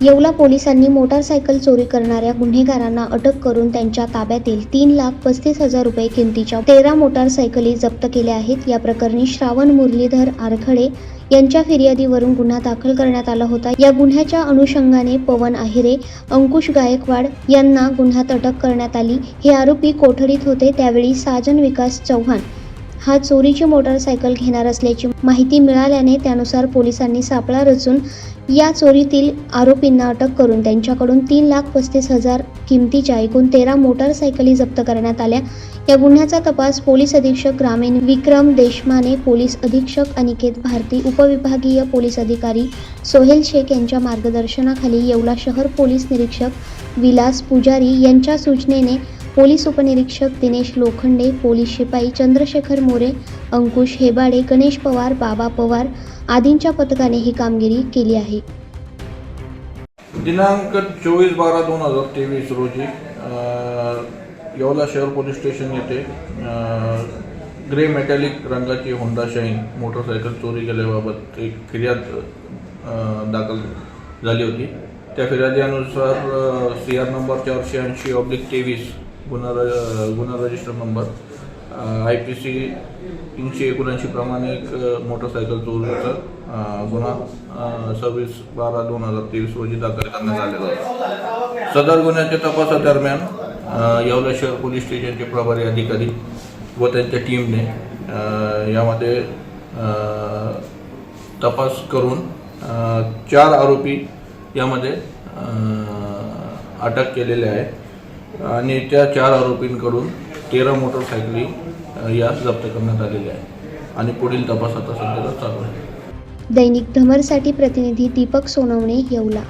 येवला पोलिसांनी मोटारसायकल चोरी करणाऱ्या गुन्हेगारांना अटक करून त्यांच्या ताब्यातील तीन लाख पस्तीस हजार रुपये किमतीच्या तेरा मोटारसायकली जप्त केल्या आहेत. या प्रकरणी श्रावण मुरलीधर आरखडे यांच्या फिर्यादीवरून गुन्हा दाखल करण्यात आला होता. या गुन्ह्याच्या अनुषंगाने पवन आहिरे अंकुश गायकवाड यांना गुन्ह्यात अटक करण्यात आली. हे आरोपी कोठडीत होते त्यावेळी साजन विकास चव्हाण हा चोरीची मोटारसायकल घेणार असल्याची माहिती मिळाल्याने त्यानुसार पोलिसांनी सापळा रचून या चोरीतील आरोपींना अटक करून त्यांच्याकडून तीन लाख पस्तीस हजार किमतीच्या एकूण तेरा मोटारसायकली जप्त करण्यात आल्या. या गुन्ह्याचा तपास पोलीस अधीक्षक ग्रामीण विक्रम देशमाने पोलीस अधीक्षक अनिकेत भारती उपविभागीय पोलीस अधिकारी सोहेल शेख यांच्या मार्गदर्शनाखाली येवला शहर पोलीस निरीक्षक विलास पुजारी यांच्या सूचनेने पोलीस उपनिरीक्षक दिनेश लोखंडे पोलीस शिपाई चंद्रशेखर मोरे अंकुश हेबाडे गणेश पवार बाबा पवार आदींच्या पथकाने ही कामगिरी केली आहे. दिनांक चोवीस बारा दोन हजार तेवीस रोजी अ, येवला शहर पोलीस स्टेशन येथे ग्रे मेटॅलिक रंगाची होंडा शाईन मोटरसायकल चोरी केल्याबाबत एक फिर्याद दाखल झाली होती. त्या फिर्यादीनुसार सी आर नंबर चारशे ऐंशी ऑब्लिक तेवीस गुन्हा र- गुन्हा register number. I P C तीनशे एकोणऐंशी प्रमाणे एक मोटरसायकल चोरीचा गुन्हा सव्वीस बारा दोन हजार तेवीस रोजी दाखल करण्यात आलेला होता सदर गुन्ह्याच्या तपासादरम्यान येवला शहर पोलीस स्टेशनचे प्रभारी अधिकारी व त्यांच्या टीमने यामध्ये तपास करून चार आरोपी यामध्ये अटक केलेले आहे. आणि त्या चार आरोपींकडून तेरा मोटरसायकली यास या जप्त करण्यात आलेल्या आहे आणि पुढील तपास आता सध्याला चालू आहे. दैनिक धमरसाठी प्रतिनिधी दीपक सोनवणे येवला.